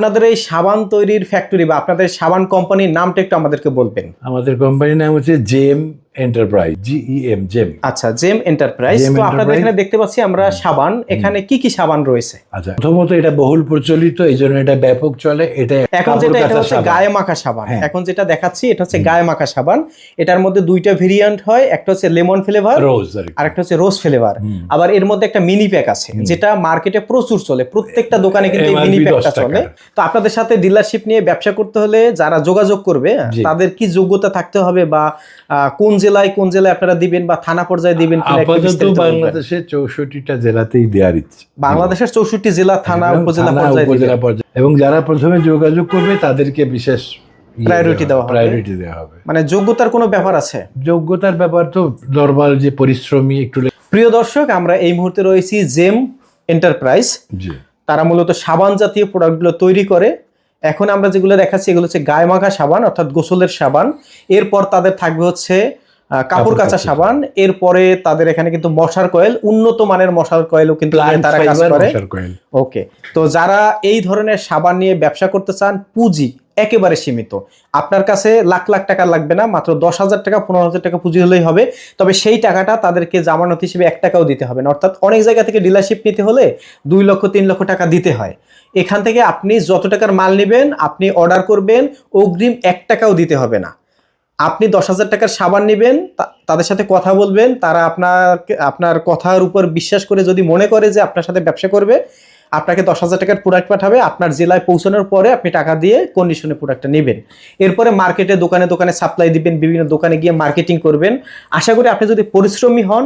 আপনাদের এই সাবান তৈরির ফ্যাক্টরি বা আপনাদের সাবান কোম্পানির নামটা একটু আমাদেরকে বলবেন। আমাদের কোম্পানির নাম হচ্ছে gem enterprise G E M gem আচ্ছা জেম এন্টারপ্রাইজ তো আপনাদের এখানে দেখতে পাচ্ছি আমরা সাবান। এখানে কি কি সাবান রয়েছে? আচ্ছা প্রথমত এটা বহুল প্রচলিত এই জন্য এটা ব্যাপক চলে। এটা এখন যেটা এটা হচ্ছে গায়ে মাখা সাবান। হ্যাঁ। এখন যেটা দেখাচ্ছি এটা হচ্ছে গায়ে মাখা সাবান। এটার মধ্যে দুইটা ভেরিয়েন্ট হয় একটা হচ্ছে লেমন ফ্লেভার রোজ আর একটা হচ্ছে রোজ ফ্লেভার আবার এর মধ্যে একটা মিনি প্যাক আছে যেটা মার্কেটে প্রচুর চলে। প্রত্যেকটা দোকানে কিন্তু এই মিনি 10 প্যাকটা চলে। তো আপনাদের সাথে ডিলারশিপ নিয়ে ব্যবসা করতে হলে যারা যোগাযোগ করবে তাদের কি যোগ্যতা থাকতে হবে বা কোন জেলায় কোন জেলায় আপনারা দিবেন বা থানা পর্যায়ে দিবেন আপাতত। বাংলাদেশের চৌষট্টিটা জেলাতেই দেওয়ার ইচ্ছে। বাংলাদেশের চৌষট্টি জেলা থানা উপজেলা পর্যায়ে উপজেলা পর্যায়ে। এবং যারা প্রথমে যোগাযোগ করবে তাদেরকে বিশেষ Priority দেওয়া হবে। প্রায়োরিটি দেওয়া হবে। মানে যোগ্যতার কোনো ব্যাপার আছে? যোগ্যতার ব্যাপার তো নর্মাল যে পরিশ্রমী একটু প্রিয় দর্শক আমরা এই মুহূর্তে রয়েছি জেম এন্টারপ্রাইজ। জি। তারা মূলত সাবান জাতীয় প্রোডাক্টগুলো তৈরি করে। এখন আমরা যেগুলো দেখাচ্ছি এগুলো হচ্ছে গায়ে মাখা সাবান অর্থাৎ গোসলের সাবান। এরপর তাদের থাকবে হচ্ছে কাপড় কাচা সাবান এরপরে তাদের এখানে কিন্তু মশার কয়েল উন্নত মানের মশার কয়েলও কিন্তু তারা কাজ করে। ওকে তো যারা এই ধরনের সাবান নিয়ে ব্যবসা করতে চান পুঁজি একেবারে সীমিত। আপনার কাছে লাখ লাখ টাকা লাগবে না মাত্র দশ হাজার টাকা পনেরো হাজার টাকা পুঁজি হলেই হবে। তবে সেই টাকাটা তাদেরকে জামানত হিসেবে এক টাকাও দিতে হবে না। অর্থাৎ অনেক জায়গা থেকে ডিলারশিপ নিতে হলে দুই লক্ষ তিন লক্ষ টাকা দিতে হয়। এখান থেকে আপনি যত টাকার মাল নেবেন আপনি অর্ডার করবেন অগ্রিম এক টাকাও দিতে হবে না। আপনি দশ হাজার টাকার সাবান নেবেন তাদের সাথে কথা বলবেন, তারা আপনার আপনার কথার উপর বিশ্বাস করে যদি মনে করে যে আপনার সাথে ব্যবসা করবে, আপনাকে দশ হাজার টাকার প্রোডাক্ট পাঠাবে, আপনার জেলায় পৌঁছানোর পরে আপনি টাকা দিয়ে কন্ডিশনে প্রোডাক্টটা নেবেন। এরপরে মার্কেটে দোকানে দোকানে সাপ্লাই দিবেন, বিভিন্ন দোকানে গিয়ে মার্কেটিং করবেন। আশা করি আপনি যদি পরিশ্রমী হন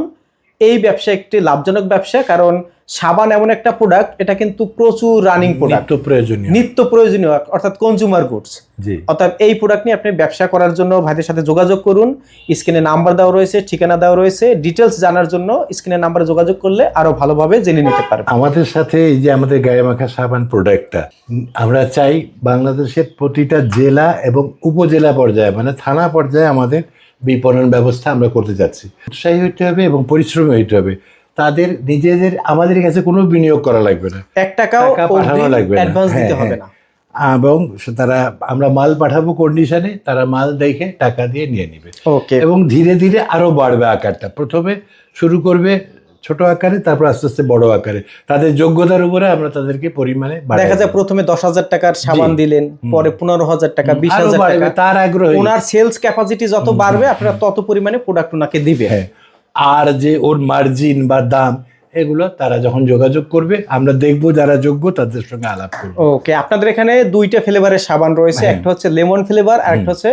এই ব্যবসা একটি লাভজনক ব্যবসা কারণ সাবান এমন একটা প্রোডাক্ট এটা কিন্তু প্রচুর রানিং প্রোডাক্ট প্রয়োজনীয়। নিত্য প্রয়োজনীয় অর্থাৎ কনজিউমার গুডস অর্থাৎ এই প্রোডাক্ট নিয়ে আপনি ব্যবসা করার জন্য ভাইদের সাথে যোগাযোগ করুন। স্ক্রিনে নাম্বার দেওয়া রয়েছে ঠিকানা দেওয়া রয়েছে। ডিটেলস জানার জন্য স্ক্রিনে নাম্বারে যোগাযোগ করলে আরও ভালোভাবে জেনে নিতে পারবেন। আমাদের সাথে এই যে আমাদের গায়ে মাখা সাবান প্রোডাক্টটা আমরা চাই বাংলাদেশের প্রতিটা জেলা এবং উপজেলা পর্যায়ে মানে থানা পর্যায়ে আমাদের বিপণন ব্যবস্থা আমরা করতে যাচ্ছি। উৎসাহী হইতে হবে এবং পরিশ্রমী হইতে হবে। তাদের নিজেদের আমাদের কাছে কোনো বিনিয়োগ করা লাগবে না। এক টাকাও টাকা পাঠানো লাগবে না। অ্যাডভান্স দিতে হ্যাঁ, হবে হ্যাঁ। না এবং তারা আমরা মাল পাঠাবো কন্ডিশনে তারা মাল দেখে টাকা দিয়ে নিয়ে নেবে। ওকে এবং ধীরে ধীরে আরও বাড়বে আকারটা। প্রথমে শুরু করবে ছোট আকারে তারপর আস্তে আস্তে বড় আকারে। তাদের যোগ্যতার উপরে আমরা তাদেরকে পরিমাণে দেখা যায় প্রথমে দশ হাজার টাকার সাবান দিলেন পরে পনেরো হাজার টাকা বিশ হাজার টাকা। তার আগ্রহ। ওনার সেলস ক্যাপাসিটি যত বাড়বে আপনারা তত পরিমাণে প্রোডাক্ট ওনাকে দিবে হ্যাঁ। আর যে ওর মার্জিন বা দাম এগুলো তারা যখন যোগাযোগ করবে আমরা দেখব যারা যোগ্য তাদের সঙ্গে আলাপ করব। ওকে আপনাদের এখানে দুইটা ফ্লেভারের সাবান রয়েছে হ্যাঁ। একটা হচ্ছে লেমন ফ্লেভার আর একটা হচ্ছে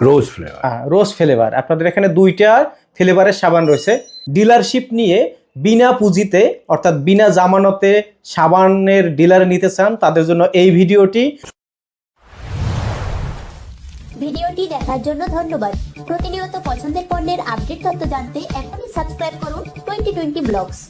রোজ ফ্লেভার রোজ ফ্লেভার আপনাদের এখানে দুইটা ফ্লেভারের সাবান রয়েছে। ডিলারশিপ নিয়ে বিনা পুঁজিতে, অর্থাৎ বিনা জামানতে সাবানের ডিলার নিতে চান, তাদের জন্য এই ভিডিওটি। ভিডিওটি দেখার জন্য ধন্যবাদ। প্রতিনিয়ত পছন্দের পণ্যের আপডেট তথ্য জানতে এখনই সাবস্ক্রাইব করুন টোয়েন্টি টোয়েন্টি ব্লগস।